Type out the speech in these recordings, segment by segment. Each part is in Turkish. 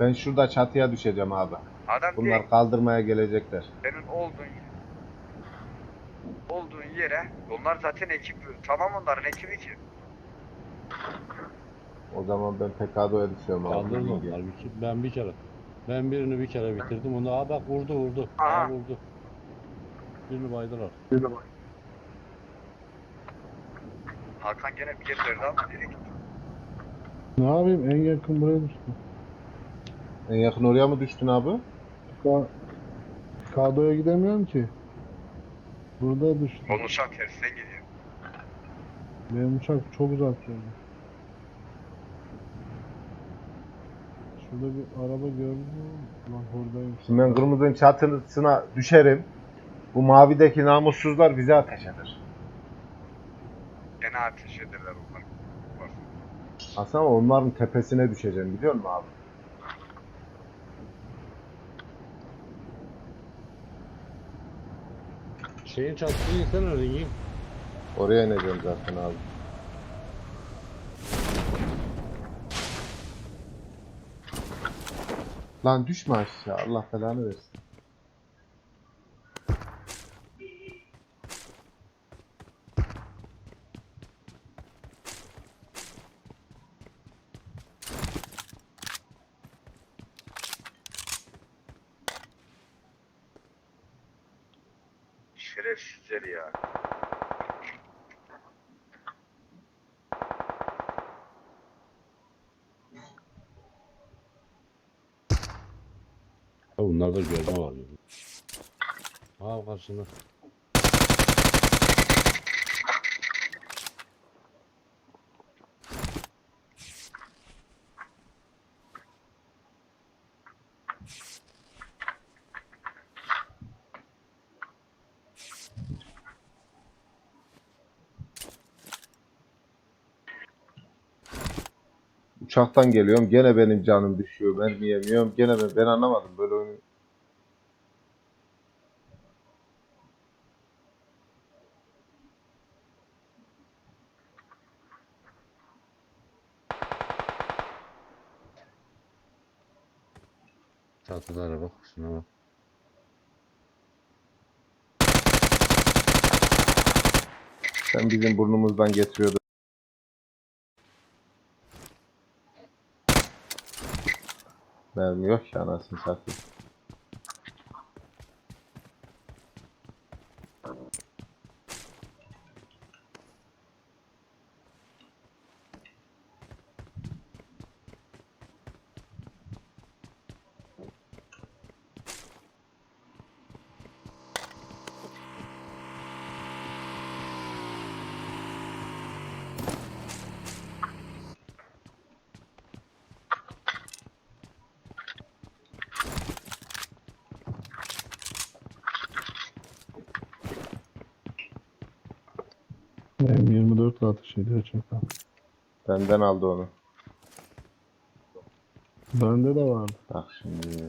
Ben şurada çatıya düşeceğim abi. Adam Bunlar direkt kaldırmaya gelecekler. senin olduğun olduğun yere onlar zaten ekip tamam onların ekibi ki. O zaman ben PKD'ya düşüyorum abi. Kaldırma onlar. Bir, ke- ben bir kere. Ben birini bir kere bitirdim. Onu aa bak vurdu vurdu. Aa vurdu. Birini baydılar. Hakan gene bir geri verdi ama direkt. Ne yapayım en yakın buraya düştüm. En yakın oraya mı düştün abi? Ka Kado'ya gidemiyorum ki. Burada düştüm. Onun uçak tersinden gidiyor. Benim uçak çok uzak yolda. Şurada bir araba gördüm mü? Lan oradayım. Şimdi ben kırmızının çatısına düşerim. Bu mavideki namussuzlar bize ateş eder. Gene ateş ederler onlar. Bak. Aslında onların tepesine düşeceğim biliyor musun abi? Şeyin çatısını insene ringi. Oraya ineceğim zaten abi. Lan düşme aşağı. Allah belanı versin. Ha bunlarda görme var. Yani. Aa karşında. Uçaktan geliyorum. Gene benim canım düşüyor. Mermi yemiyorum. Gene ben, ben anlamadım böyle Çatılara bak. Şuna bak. Sen bizim burnumuzdan getiriyordun. Mermi yok ki anasını satayım. Benim 24 atış ediyor çakal. Benden aldı onu. Bende de vardı. Bak şimdi.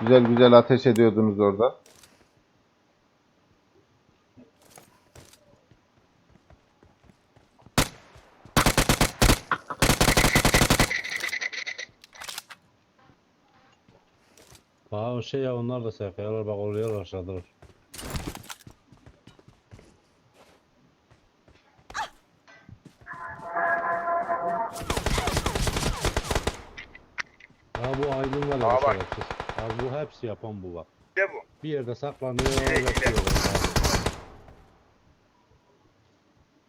Güzel güzel ateş ediyordunuz orada. Aa o şey ya onlar da seferler bak oraya aşağıdalar. Ya bu aydın var ya bak. şerefsiz. Ya bu hepsi yapan bu bak. Ne bu? Bir yerde saklanıyor Direkt bekliyor.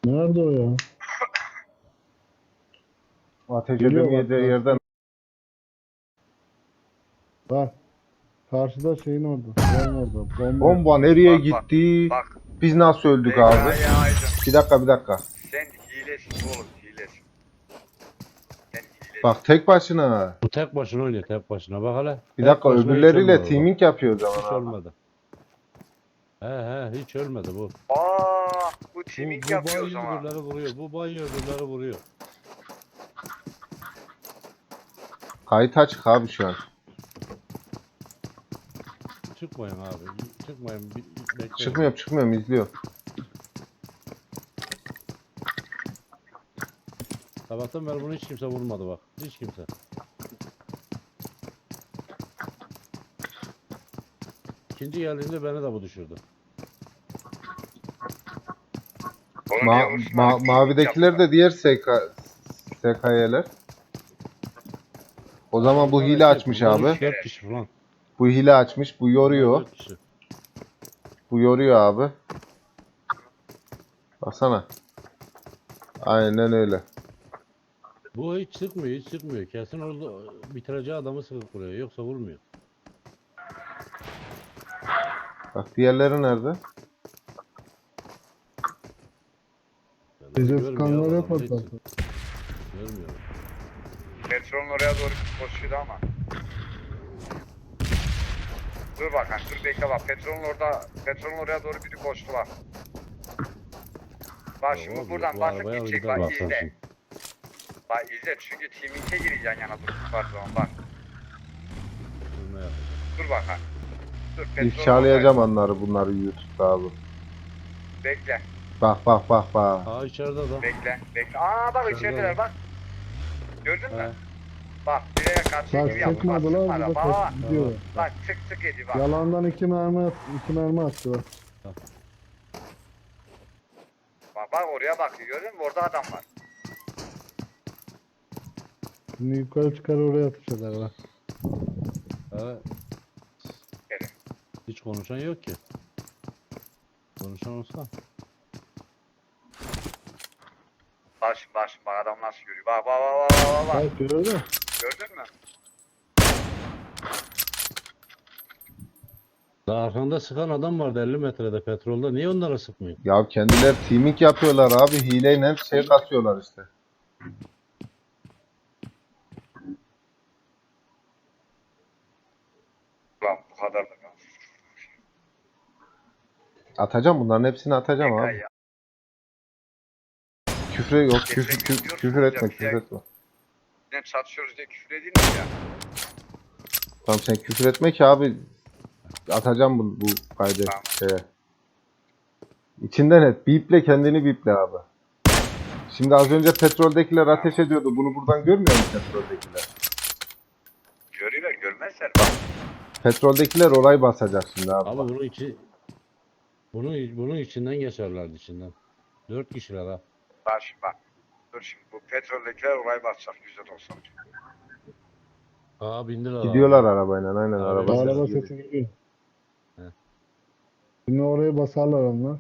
Nerede o ya? Ateş Geliyor bak, edemeyeceği bak. yerden Bak. Karşıda şeyin orada. Benim orada. Bomba. bomba nereye Bak, bak, gitti? Bak. Biz nasıl öldük abi? ya Aydın. Bir dakika bir dakika. Sen hilesin oğlum hilesin. Sen hilesin. Bak tek başına. Bu tek başına oynuyor tek başına bak hele. Bir Tek dakika başına hiç öbürleriyle ölmedi bak. teaming yapıyor o Hiç zaman abi. ölmedi. He he hiç ölmedi bu. Aa, bu Bu, bu yapıyor o banyo zaman. öbürleri vuruyor. Bu banyo öbürleri vuruyor. Kayıt açık abi şu an. Çıkmayın abi. Çıkmayın. Bir- Bekleyin. Çıkmıyorum çıkmıyorum izliyorum. Sabahtan beri bunu hiç kimse vurmadı bak. Hiç kimse. İkinci geldiğinde beni de bu düşürdü. Oğlum Ma- niye ma- mavidekiler de diğer SK SKY'ler. O zaman bu hile açmış abi. 4 kişi falan. Bu hile açmış. Bu yoruyor. Dört kişi. Bu yoruyor abi. Baksana. Aynen öyle. Bu hiç sıkmıyor, hiç sıkmıyor. Kesin orada bitireceği adamı sıkıp vuruyor. Yoksa vurmuyor. Bak diğerleri nerede? Yani Bize görmüyor skanlar adam, yapar zaten. Görmüyor. Petrolün oraya doğru koşuyordu ama. Dur bakalım dur bekle bak petrolün orada petrolün oraya doğru biri koştu bak. Bak şimdi abi, buradan bu basıp arabaya gidecek gider bak baksan izle. Bak izle çünkü teaming'e gireceksin yana dur var zaman bak. Dur ne yapacak? Dur petrolün İfşalayacağım onları bunları YouTube'da abi. orada- Bekle Bak bak bak bak. Aa içeride adam. bekle bekle. Aa bak içerideler bak. Gördün mü? He. Bak direğe karşı Bak gibi. Bak sıkmadılar sıkmadı. burada Bak tek gidiyor. bak tık tık ediyor bak. Yalandan iki mermi at, iki mermi attı bak. Bak bak oraya bak gördün mü? Orada adam var. Şimdi yukarı çıkar oraya atacaklar bak. Evet. Gelin. Hiç konuşan yok ki. Konuşan olsa. Bak şimdi bak şimdi bak adam nasıl yürüyor. Bak bak bak bak bak bak. Bak gördün mü? Gördün mü? Daha arkanda sıkan adam vardı 50 metrede petrolde. Niye onlara sıkmıyor? Ya kendiler teaming yapıyorlar abi. Hileyle şey katıyorlar işte. Ulan bu kadar da kalmış. Atacağım bunların hepsini atacağım abi. ya. Küfür yok. Küfür, küfür, küfür etme küfür etme. Ne çatışıyoruz diye küfür edin mi ya? Tamam sen küfür etme ki abi. Atacağım bu, bu kaydı Tamam. şeye. İçinden et. Biple kendini biple abi. Şimdi az önce petroldekiler ateş ediyordu. Bunu buradan görmüyor mu petroldekiler? Görüyorlar görmezler. Petroldekiler orayı basacak şimdi abi. Abi bunun içi bunun bunun içinden geçerlerdi içinden. Dört kişiler ha. Bak şimdi bak. Dur şimdi bu petroldekiler orayı basacak %90. Aa bindiler abi. Gidiyorlar arabayla aynen Abi, araba. Araba sesi sesi geliyor. He. Şimdi oraya basarlar onlar.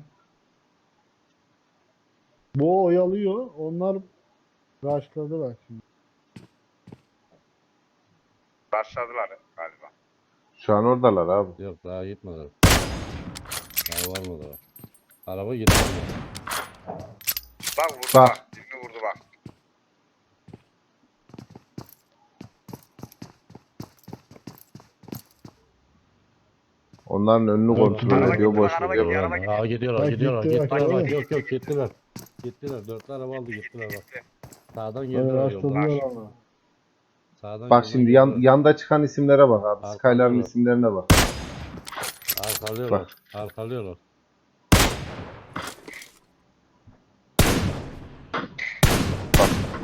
Bu oyalıyor. Onlar rushladı bak şimdi. Başladılar galiba. Şu an oradalar abi. Yok daha gitmediler. Daha varmadılar. Araba gitti. Bak vurdu bak. Onların önünü kontrol ediyor boş veriyor. Aa gidiyorlar Bak, gidiyorlar gitti, gittiler bak, bak gitti, yok yok gittiler. Gittiler dörtlü araba aldı gittiler bak. Sağdan ama. Sağdan Bak şimdi yan, yanda çıkan isimlere bak abi. Skylar'ın bak. isimlerine bak. Arkalıyorlar. Bak. Arkalıyorlar.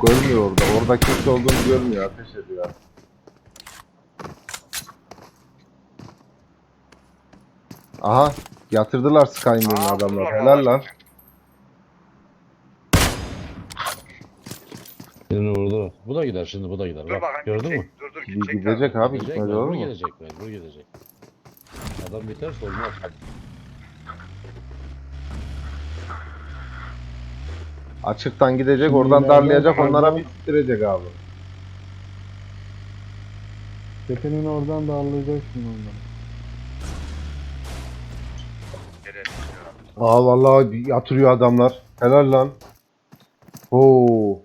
Görmüyor orada. Orada kimse olduğunu görmüyor. Ateş ediyor. Aha. Yatırdılar Skyrim'in adamlar. Helal lan. Birini vurdular. Bu da gider şimdi bu da gider. Dur Bak bakayım. gördün mü? gidecek. Dur dur gidecek. gidecek abi. Gidecek Gitmez mecbur olur mu? gidecek mecbur gidecek. Adam biterse olmaz. Açıktan gidecek. Şimdi Oradan darlayacak. Onlara bir tittirecek abi. Tepenin oradan darlayacak şimdi Aa vallahi yatırıyor adamlar. Helal lan. Oo.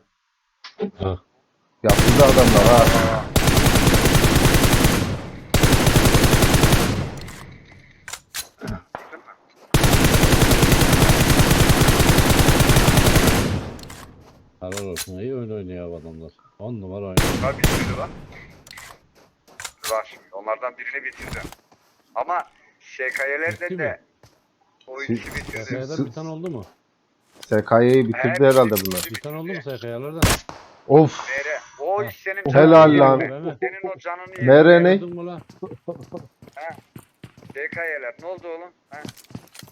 Ha. Yatırdı adamlar ha. başına iyi oyun oynuyor bu adamlar. 10 numara oynuyor. Bunlar bitirdi lan. Bak şimdi onlardan birini bitirdim. Ama SKY'lerden Bitti de mi? O bitirdim. siz- SK'da bir tane oldu mu? SKY'yi bitirdi He, herhalde bitirdi, bunlar. bitirdi, Bir tane oldu mu bitirdi. SK'yalardan? Of. Mere. O iş senin Helal canını lan. yerim ben. Senin o canını yerim. Mere ne? Gördün mü lan? SKY'ler ne oldu oğlum? He?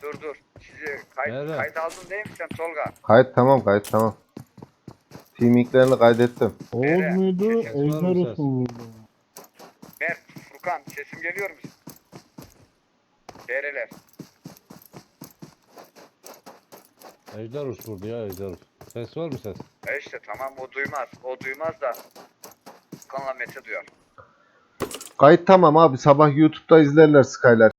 Dur dur. Sizi kayıt, Mere. kayıt aldın değil mi sen Tolga? Kayıt tamam kayıt tamam. Teaminglerini kaydettim. Oğuz muydu? Var mı Ejder? Usul muydu? Mert, Furkan sesim geliyor mu? Dereler. Ejder Rus vurdu ya Ejder Rus. Ses var mı ses? E işte tamam o duymaz. O duymaz da Furkan'la Mete duyar. Kayıt tamam abi sabah YouTube'da izlerler Skyler.